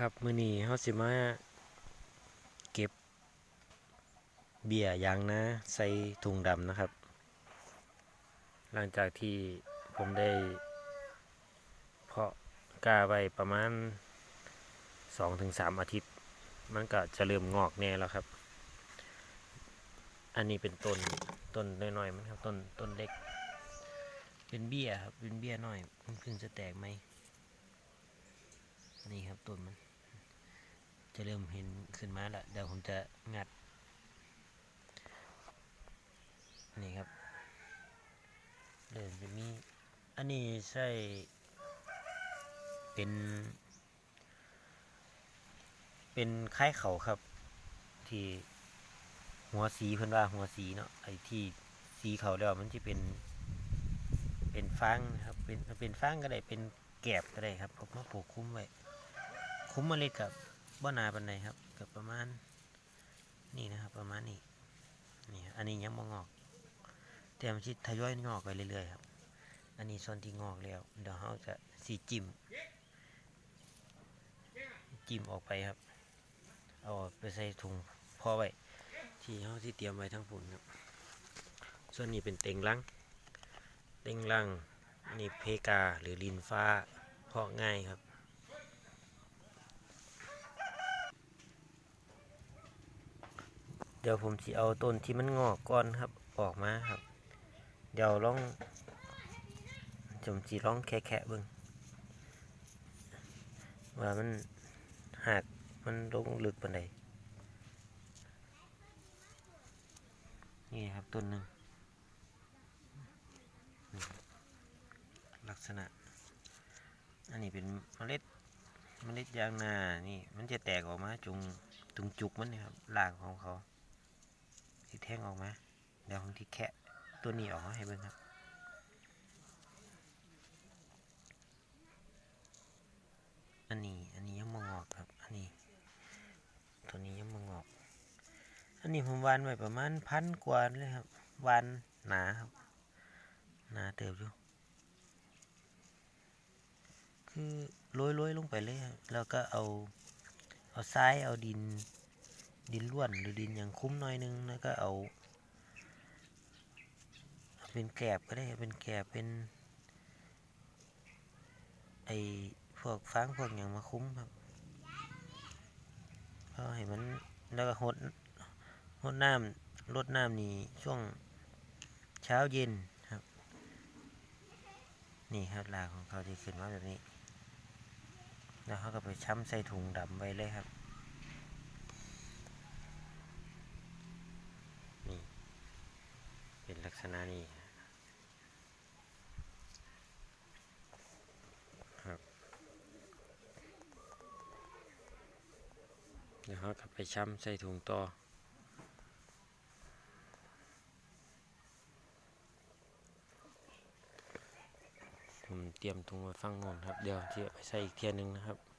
ครับมือนี้เฮาสิมาเก็บเบี้ยยางนะใส่ถุงดำนะครับ หลังจากที่ผมได้ เพาะกาไว้ประมาณ 2-3 อาทิตย์ มันก็จะเริ่มงอกแน่แล้วครับ อันนี้เป็นต้นต้นน้อยๆมันครับต้นต้นเล็ก เป็นเบี้ยครับเป็นเบี้ยน้อยมันเพิ่งจะแตกไหม นี่ครับต้นมัน จะเริ่มเห็นขึ้นมาแล้วเดี๋ยวผมจะงัด นี่ครับเริ่มจะมี อันนี้ใช่เป็น เป็นไข่เขาครับ ที่หัวสีเพิ่อนว่าหัวสีเนาะไอ้ที่สีเขาแล้วมันจะเป็น เป็นฟางนะครับ เป็นเป็นฟางก็ได้เป็น แกบก็ได้ครับผมมาปลูกคุ้มไว้คุ้มเมล็ดกับบ่นาปันใดครับกับประมาณนี่นะครับ ประมาณนี้นี่อันนี้ยังบ่งอกแต่มันสิทยอยงอกไปเรื่อยๆครับ อันนี้ส่วนที่งอกแล้วเดี๋ยวเราจะสีจิ้มจิ้มออกไปครับ เอาไปใส่ถุงพอไว้ที่เราที่เตรียมไว้ทั้งฝุ่นครับ ส่วนนี้เป็นเต็งลัง เต็งลังนี่เพกาหรือลินฟ้า เพาะง่ายครับ เดี๋ยวผมจะเอาต้นที่มันงอกก่อนครับ ออกมาครับ เดี๋ยวลองผมจีลองแคะๆเบิ่งว่ามันหักมันลงลึกปานใดนี่ครับต้นหนึ่งลักษณะ อันนี้เป็นเมล็ดเมล็ดยางนา นี่ มันจะแตกออกมาจุงตรงจุกมันนี่ครับรากของเขาที่แท่งออกมา เดี๋ยวผมที่แคะตัวนี้ออกให้เบิ่งครับอันนี้ อันนี้ยังมงอกครับ อันนี้ ตัวนี้ยังมงอก อันนี้ผมวานไว้ประมาณพันกว่าเลยครับ วานหนาครับ หนาเติบอยู่ คือโรยๆลงไปเลยแล้วก็เอาเอาทรายเอาดินดินล้วนหรือดินอย่างคุ้มหน่อยนึงแล้วก็เอา เป็นแกลบก็ได้เป็นแกลบเป็นไอพวกฟางพวกอย่างมาคุ้มครับเพราะให้มันแล้วก็หดหดน้ำลดน้ำนี่ช่วงเช้าเย็นครับ นี่ครับลาของเขาที่ขึ้นมาแบบนี้ แล้วเขาก็ไปช้ำใส่ถุงดำไว้เลยครับ นี่ เป็นลักษณะนี้ครับเดี๋ยวเขาก็ไปช้ำใส่ถุงต่อ เตรียมถุงไว้ฟังโน่นครับ เดี๋ยวที่ไปใส่อีกเทียหนึงนะครับ